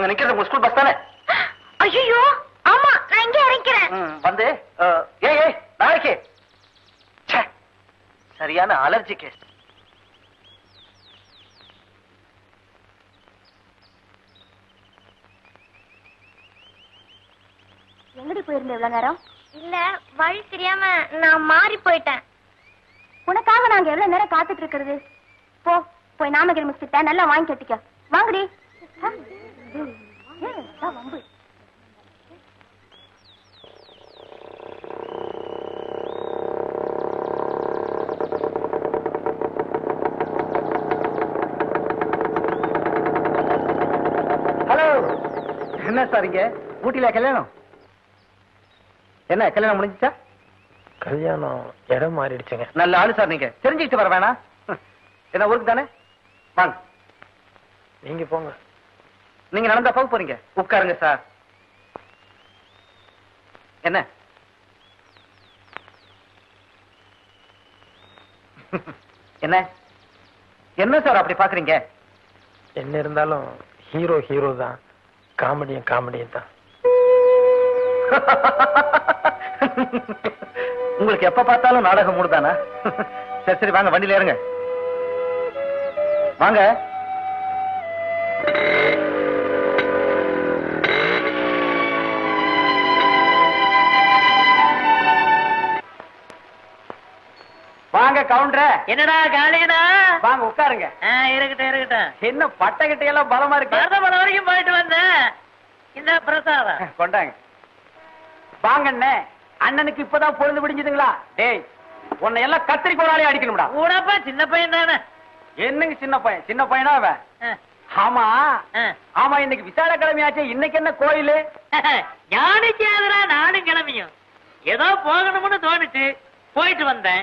அங்க நிக்கிறது உங்க ஸ்கூல் பஸ் தானே? ஐயோ ஆமா நான் இங்கே இறங்கிறேன். ம், வந்து ஏய் ஏய் நாளைக்கு. சரியான அலர்ஜி கேஸ் எங்கடி போயிருந்த இவ்வளவு நேரம்? இல்ல வழி தெரியாம நான் மாறி போயிட்டேன். உனக்காக நாங்க எவ்வளவு நேரம் காத்துட்டு இருக்கிறது? போ போய் நாமகிரி மிஸ்கிட்ட நல்லா வாங்கி கட்டிக்க. வாங்கடி. வம்பு. ஹலோ என்ன சார் இங்க? ஊட்டில கல்யாணம்? என்ன கல்யாணம் முடிஞ்சுச்சா? கல்யாணம் இடம் மாறிடுச்சுங்க. நல்ல ஆளு சார் நீங்க. தெரிஞ்சுக்கிட்டு வர வேணாம். என்ன ஊருக்கு தானே? வாங்க. நீங்க போங்க. நீங்க நடந்தா போக போறீங்க. உட்காருங்க சார் என்ன? என்ன? என்ன சார் அப்படி பாக்குறீங்க? என்ன இருந்தாலும் ஹீரோ ஹீரோ தான். காமெடியும் காமெடியும் தான். உங்களுக்கு எப்ப பார்த்தாலும் நாடகம் மூடுதானா? சரி சரி வாங்க வண்டியில ஏறுங்க. வாங்க. வாங்க கவுண்டர என்னடா காளியனா வாங்க உட்காருங்க. இருக்கட்டும் இருக்கட்டும். என்ன பட்டகிட்ட எல்லாம் பலமா இருக்கு. மருதமலை வரைக்கும் போயிட்டு வந்தேன். இந்த பிரசாதம். கொண்டாங்க. வாங்கண்ணே அண்ணனுக்கு இப்பதான் பொழுது விடிஞ்சதுங்களா? டேய் உன்னை எல்லாம் கத்திரிக்கோளாலே அடிக்கணும்டா. உனப்பா சின்ன பையன் தானே. என்னங்க சின்ன பையன்? சின்ன பையனா அவன்? ஆமா. ஆமா இன்னைக்கு விசால கிழமையாச்சே இன்னைக்கு என்ன கோயிலு? யானைக்கு எதிரா நானும் கிளம்பியும். ஏதோ போகணும்னு தோணுச்சு. போயிட்டு வந்தேன்.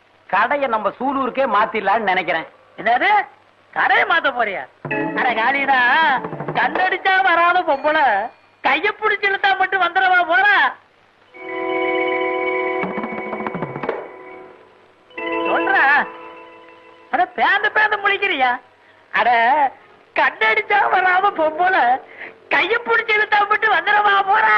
கடையை நம்ம சூலூருக்கே மாத்திடலாம்னு நினைக்கிறேன். என்னது? கடையை மாத்த போறியா? அட காளிடா கண்ணடிச்சா வராத பொம்பளை கைய பிடிச்சு இழுத்தா மட்டும் வந்துடவா போற சொல்றா. அட பேந்து பேந்து முழிக்கிறியா? அட கண்ணடிச்சா வராம பொம்பளை கைய பிடிச்சு இழுத்தா மட்டும் வந்துடவா போறா?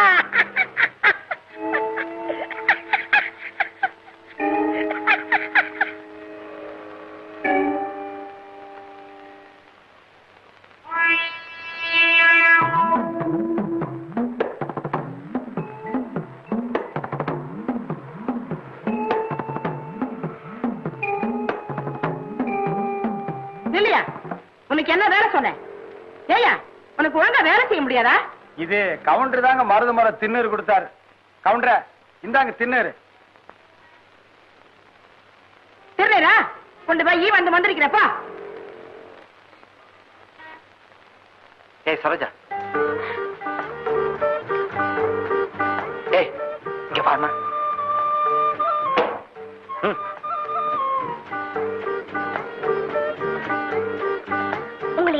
என்ன வேலை சொன்னேன் ஏயா உனக்கு ஒழுங்கா வேலை செய்ய முடியாதா? இது கவுண்டர் தாங்க மருது மரம் திண்ணூறு கொடுத்தாரு. கவுண்டர இந்தாங்க திண்ணூறு திருநேரா கொண்டு போய் வந்து வந்திருக்கிறப்பா ஏய் சரோஜா. ஏய் இங்க பாருமா ம்.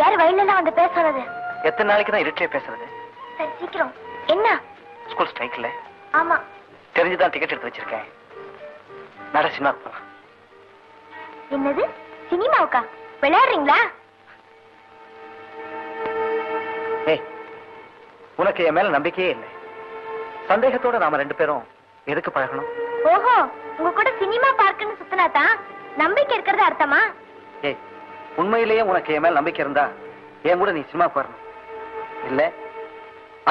யாரு வயல்ல வந்து பேச சொன்னது எத்தனை நாளைக்கு தான் இருட்டே பேசுறது சரி சீக்கிரம். என்ன? ஸ்கூல் ஸ்ட்ரைக்ல ஆமா. தெரிஞ்சுதான் டிக்கெட் எடுத்து வச்சிருக்கேன். நட சினிமா போலாம். என்னது? சினிமாவுக்கா? விளையாடுறீங்களா? ஏய் உனக்கு என் மேல நம்பிக்கையே இல்லை. சந்தேகத்தோட நாம ரெண்டு பேரும் எதுக்கு பழகணும்? ஓஹோ உங்க கூட சினிமா பார்க்குன்னு சுத்தினா தான் நம்பிக்கை இருக்கிறது அர்த்தமா? உண்மையிலேயே உனக்கு என் மேல நம்பிக்கை இருந்தா என் கூட நீ சினிமா வரணும் இல்ல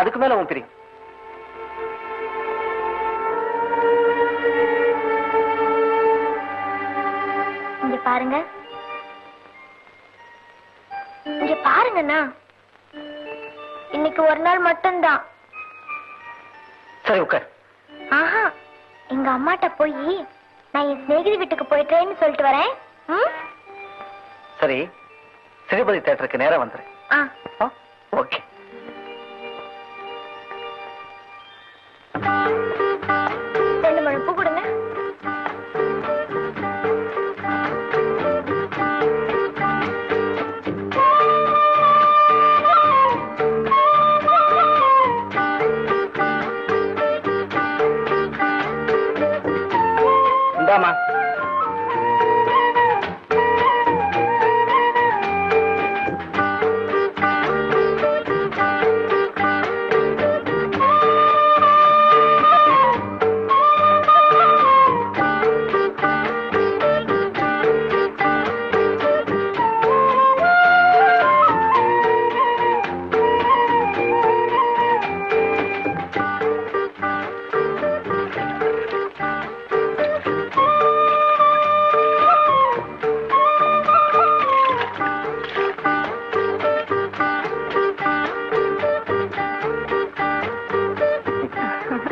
அதுக்கு மேல உன் பிரியும். இங்க பாருங்க. இங்க பாருங்கண்ணா. இன்னைக்கு ஒரு நாள் மட்டும்தான். சரி உட்கார். ஆஹா எங்க அம்மாட்ட போய் நான் என் சிநேகிதி வீட்டுக்கு போயிட்டேன்னு சொல்லிட்டு வரேன். ம்? சரி சிறுபதி தேட்டருக்கு நேரா வந்துரு.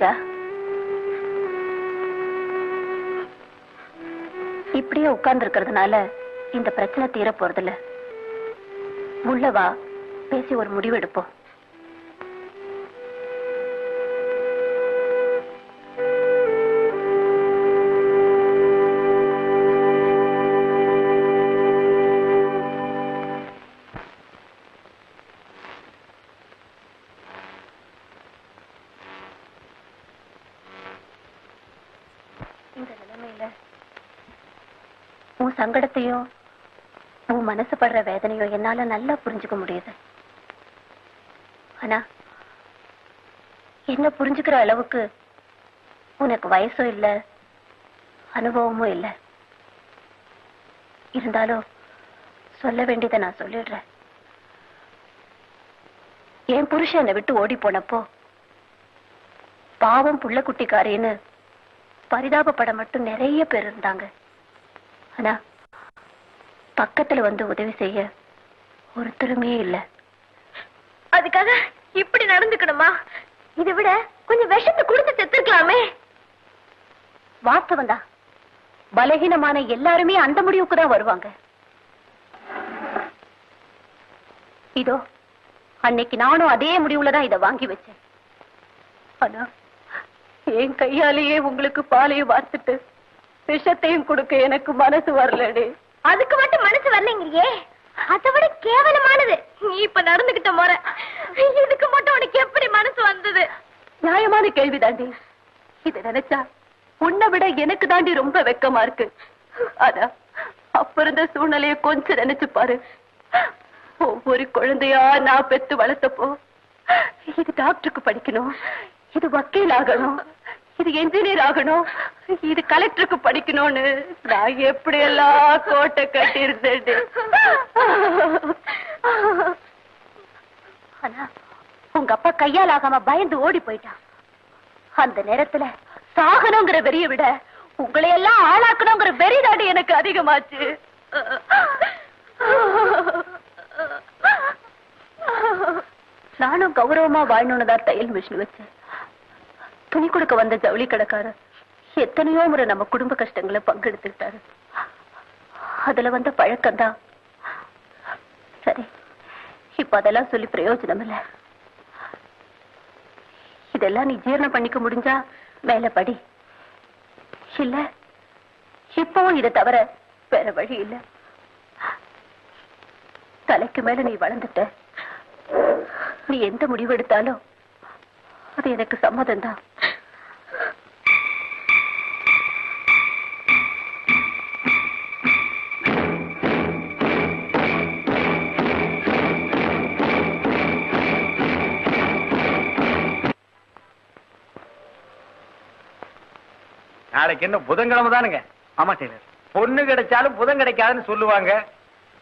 ராஜா இப்படியே உட்கார்ந்து இருக்கிறதுனால இந்த பிரச்சனை தீர போறதில்ல உள்ள வா பேசி ஒரு முடிவு எடுப்போம். சங்கடத்தையோ சங்கடத்தையும் உன் மனசு படுற வேதனையும் என்னால நல்லா புரிஞ்சுக்க முடியுது. ஆனா என்ன புரிஞ்சுக்கிற அளவுக்கு உனக்கு வயசும் இல்ல அனுபவமும் இல்ல. இருந்தாலும் சொல்ல வேண்டியதை நான் சொல்லிடுறேன். என் புருஷன் என்னை விட்டு ஓடி போனப்போ பாவம் புள்ள குட்டிக்காரின்னு பரிதாபப்பட மட்டும் நிறைய பேர் இருந்தாங்க. ஆனா பக்கத்துல வந்து உதவி செய்ய ஒருத்தருமே இல்ல. அதுக்காக இப்படி நடந்துக்கணுமா? இதை விட கொஞ்சம் விஷத்தை கொடுத்து செத்துருக்கலாமே. வாஸ்தவம் தான் பலகீனமான எல்லாருமே அந்த முடிவுக்கு தான் வருவாங்க. இதோ அன்னைக்கு நானும் அதே முடிவுல தான் இதை வாங்கி வச்சேன். ஆனா என் கையாலேயே உங்களுக்கு பாலையும் வார்த்துட்டு விஷத்தையும் கொடுக்க எனக்கு மனசு வரலடி. அதுக்கு மட்டும் மனசு வரலைங்கிறியே. அதை விட கேவலமானது. நீ இப்ப நடந்துகிட்ட முறை. இதுக்கு மட்டும் உனக்கு எப்படி மனசு வந்தது? நியாயமான கேள்விதாண்டி இத நினைச்சா உன்னை விட எனக்கு தாண்டி ரொம்ப வெக்கமா இருக்கு. ஆனா அப்ப இருந்த சூழ்நிலைய கொஞ்சம் நினைச்சு பாரு. ஒவ்வொரு குழந்தையா நான் பெத்து வளர்த்தப்போ இது டாக்டருக்கு படிக்கணும். இது வக்கீல் ஆகணும் இது என்ஜினியர் ஆகணும். இது கலெக்டருக்கு படிக்கணும்னு. நான் எப்படி எல்லாம் கோட்டை கட்டி இருந்தேன் ஆனா உங்க அப்பா கையால் ஆகாம பயந்து ஓடி போயிட்டான். அந்த நேரத்துல சாகணுங்கிற வெறிய விட உங்களை எல்லாம் ஆளாக்கணுங்கிற வெறி தாண்டி எனக்கு அதிகமாச்சு. நானும் கௌரவமா வாழணும்னு தான் தையல் மிஷின் வச்சேன். துணி கொடுக்க வந்த ஜவுளி கடைக்காரன் எத்தனையோ முறை நம்ம குடும்ப கஷ்டங்களை பங்கெடுத்துக்கிட்டாரு. அதுல வந்த பழக்கம் தான் சரி இப்ப அதெல்லாம் சொல்லி பிரயோஜனம் இல்ல. இதெல்லாம் நீ ஜீரணம் பண்ணிக்க முடிஞ்சா மேல படி. இல்ல இப்பவும் இதை தவிர வேற வழி இல்ல. தலைக்கு மேல நீ வளர்ந்துட்ட. நீ எந்த முடிவு எடுத்தாலும் அது எனக்கு சம்மதம் தான் நாளைக்கு என்ன புதன்கிழமை தானுங்க. ஆமா டெய்லர். பொண்ணு கிடைச்சாலும் புதன் கிடைக்காதுன்னு சொல்லுவாங்க.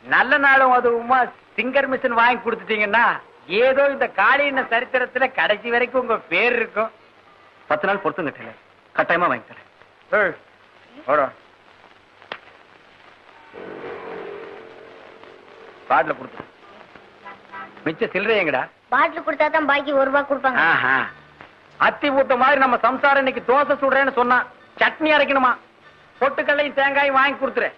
நல்ல நாளும் அதுவுமா சிங்கர் மிஷின் வாங்கி கொடுத்துட்டீங்கன்னா ஏதோ இந்த காளியின சரித்திரத்துல கடைசி வரைக்கும் உங்க பேர் இருக்கும். பத்து நாள் பொறுத்துங்க டெய்லர். கட்டாயமா வாங்கி தரேன். பாட்டில கொடுத்து மிச்ச சில்லறை எங்கடா? பாட்டில் கொடுத்தா தான் பாக்கி ஒரு ரூபாய் கொடுப்பாங்க. ஆஹா. அத்தி ஊத்த மாதிரி நம்ம சம்சாரம் இன்னைக்கு தோசை சுடுறேன்னு சொன்னா சட்னி அரைக்கணுமா? பொட்டுக்கல்லையும் தேங்காயும் வாங்கி கொடுத்துரு